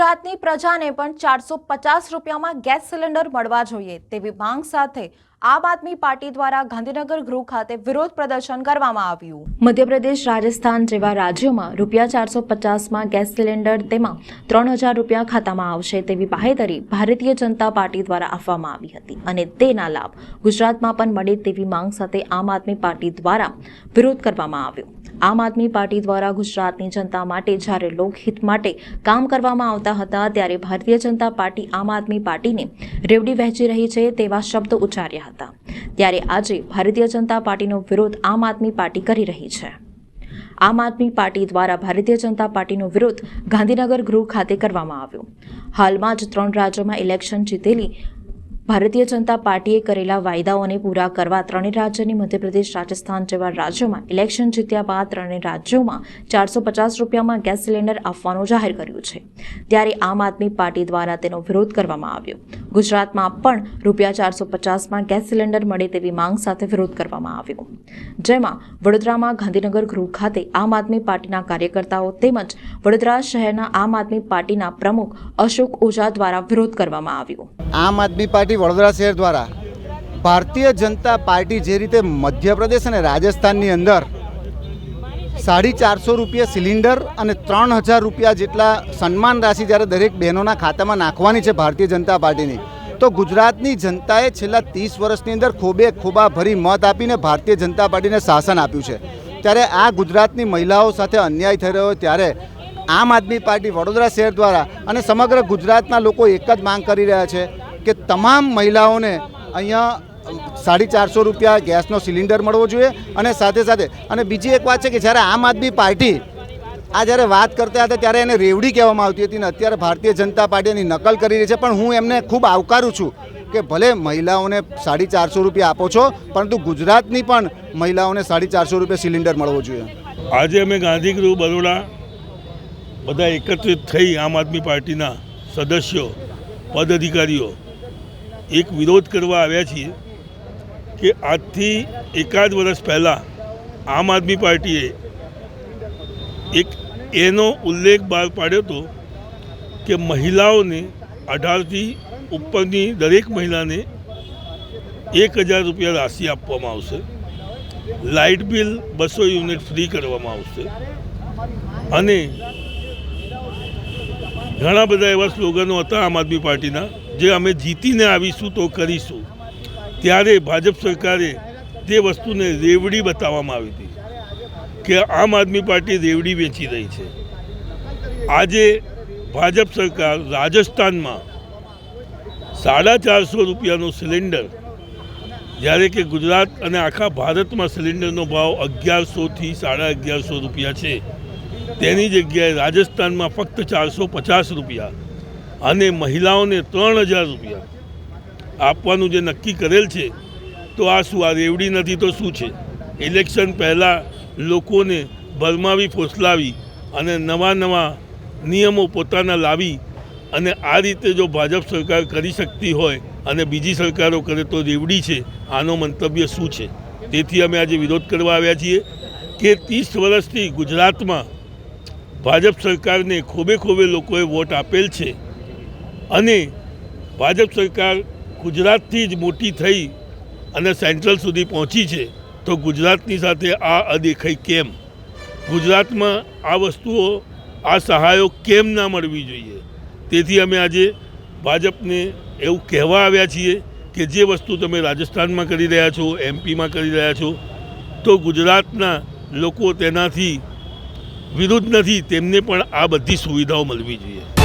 ગુજરાતની પ્રજાને પણ ચારસો પચાસ રૂપિયામાં ગેસ સિલિન્ડર મળવા જોઈએ તેવી માંગ સાથે આમ આદમી પાર્ટી દ્વારા ગાંધીનગર ગૃહ ખાતે વિરોધ પ્રદર્શન કરવામાં આવ્યું. મધ્યપ્રદેશ, રાજસ્થાન જેવા રાજ્યોમાં રૂપિયા ચારસો પચાસમાં ગેસ સિલિન્ડર તેમાં ત્રણ હજાર રૂપિયા ખાતામાં આવશે તેવી બાહેધરી ભારતીય જનતા પાર્ટી દ્વારા આપવામાં આવી હતી અને તેના લાભ ગુજરાતમાં પણ મળે તેવી માંગ સાથે આમ આદમી પાર્ટી દ્વારા વિરોધ કરવામાં આવ્યો. આમ આદમી પાર્ટી દ્વારા ગુજરાતની જનતા માટે જ્યારે લોકહિત માટે કામ કરવામાં આવતા હતા, ત્યારે ભારતીય જનતા પાર્ટી આમ આદમી પાર્ટીને રેવડી વહેંચી રહી છે તેવા શબ્દો ઉચ્ચાર્યા હતા. ત્યારે આજે ભારતીય જનતા પાર્ટીનો વિરોધ આમ આદમી પાર્ટી કરી રહી છે. આમ આદમી પાર્ટી દ્વારા ભારતીય જનતા પાર્ટીનો વિરોધ ગાંધીનગર ગૃહ ખાતે કરવામાં આવ્યો. હાલમાં જ ત્રણ રાજ્યોમાં ઇલેક્શન જીતેલી ભારતીય જનતા પાર્ટીએ કરેલા વાયદાઓને પૂરા કરવા ત્રણેય રાજ્યની મધ્યપ્રદેશ, રાજસ્થાન જેવા રાજ્યોમાં ઇલેક્શન જીત્યા બાદ ત્રણેય રાજ્યોમાં ચારસો પચાસ રૂપિયામાં ગેસ સિલિન્ડર આપવાનું જાહેર કર્યું છે. ત્યારે આમ આદમી પાર્ટી દ્વારા તેનો વિરોધ કરવામાં આવ્યો. ગુજરાતમાં પણ રૂપિયા ચારસો પચાસમાં ગેસ સિલિન્ડર મળે તેવી માંગ સાથે વિરોધ કરવામાં આવ્યો. જેમાં વડોદરામાં ગાંધીનગર ગૃહ ખાતે આમ આદમી પાર્ટીના કાર્યકર્તાઓ તેમજ વડોદરા શહેરના આમ આદમી પાર્ટીના પ્રમુખ અશોક ઓઝા દ્વારા વિરોધ કરવામાં આવ્યો. આમ આદમી પાર્ટી વડોદરા શહેર દ્વારા ભારતીય જનતા પાર્ટી જે રીતે મધ્યપ્રદેશ અને રાજસ્થાનની અંદર સાડી ચારસો રૂપિયા સિલિન્ડર અને ત્રણ હજાર રૂપિયા જેટલા સન્માન રાશિ જ્યારે દરેક બહેનોના ખાતામાં નાખવાની છે ભારતીય જનતા પાર્ટીની, તો ગુજરાતની જનતાએ છેલ્લા ત્રીસ વર્ષની અંદર ખોબે ખોબા ભરી મત આપીને ભારતીય જનતા પાર્ટીને શાસન આપ્યું છે. ત્યારે આ ગુજરાતની મહિલાઓ સાથે અન્યાય થઈ રહ્યો ત્યારે આમ આદમી પાર્ટી વડોદરા શહેર દ્વારા અને સમગ્ર ગુજરાતના લોકો એક જ માંગ કરી રહ્યા છે કે તમામ મહિલાઓને અહીંયા સાડી ચારસો રૂપિયા ગેસનો સિલિન્ડર મળવો જોઈએ અને સાથે સાથે અને બીજી એક વાત છે કે જ્યારે આમ આદમી પાર્ટી આ જ્યારે વાત કરતા હતા ત્યારે એને રેવડી કહેવામાં આવતી હતી ને અત્યારે ભારતીય જનતા પાર્ટી એની નકલ કરી રહી છે. પણ હું એમને ખૂબ આવકારું છું કે ભલે મહિલાઓને સાડી ચારસો રૂપિયા આપો છો, પરંતુ ગુજરાતની પણ મહિલાઓને સાડી ચારસો રૂપિયા સિલિન્ડર મળવો જોઈએ. આજે અમે ગાંધીગૃહ બરોડા બધા એકત્રિત થઈ આમ આદમી પાર્ટીના સદસ્યો, પદાધિકારીઓ એક વિરોધ કરવા આવ્યા છીએ કે આજથી એકાદ વર્ષ પહેલાં આમ આદમી પાર્ટીએ એક એનો ઉલ્લેખ બહાર પાડ્યો હતો કે મહિલાઓને અઢારથી ઉપરની દરેક મહિલાને એક હજાર રૂપિયા રાશિ આપવામાં આવશે. લાઇટ બિલ બસો યુનિટ ફ્રી કરવામાં આવશે. અને ઘણા બધા એવા સ્લોગનો હતા આમ આદમી પાર્ટીના. જે અમે જીતીને આવીશું તો કરીશું. ત્યારે ભાજપ સરકારે તે વસ્તુને રેવડી બતાવવામાં આવી હતી કે આમ આદમી પાર્ટી રેવડી વેચી રહી છે. આજે ભાજપ સરકાર રાજસ્થાનમાં સાડા ચારસો રૂપિયાનું સિલિન્ડર, જ્યારે કે ગુજરાત અને આખા ભારતમાં સિલિન્ડરનો ભાવ અગિયારસોથી સાડા અગિયારસો રૂપિયા છે. તેની જગ્યાએ રાજસ્થાનમાં ફક્ત ચારસો પચાસ રૂપિયા અને મહિલાઓને ત્રણ હજાર રૂપિયા આપવાનું જે નક્કી કરેલ છે, તો આ શું, આ રેવડી નથી તો શું છે? ઇલેક્શન પહેલાં લોકોને ભરમાવી, ફોસલાવી અને નવા નવા નિયમો પોતાના લાવી અને આ રીતે જો ભાજપ સરકાર કરી શકતી હોય અને બીજી સરકારો કરે તો રેવડી છે, આનો મંતવ્ય શું છે? તેથી અમે આજે વિરોધ કરવા આવ્યા છીએ કે ત્રીસ વર્ષથી ગુજરાતમાં ભાજપ સરકારને ખૂબે ખૂબે લોકોએ વોટ આપેલ છે અને ભાજપ સરકાર ગુજરાતથી જ મોટી થઈ અને સેન્ટ્રલ સુધી પહોંચી છે, તો ગુજરાતની સાથે આ અદેખાઈ કેમ? ગુજરાતમાં આ વસ્તુઓ, આ સહાયો કેમ ના મળવી જોઈએ? તેથી અમે આજે ભાજપને એવું કહેવા આવ્યા છીએ કે જે વસ્તુ તમે રાજસ્થાનમાં કરી રહ્યા છો એમપીમાં કરી રહ્યા છો, તો ગુજરાતના લોકો તેનાથી વિરુદ્ધ નથી તેમને પણ આ બધી સુવિધાઓ મળવી જોઈએ.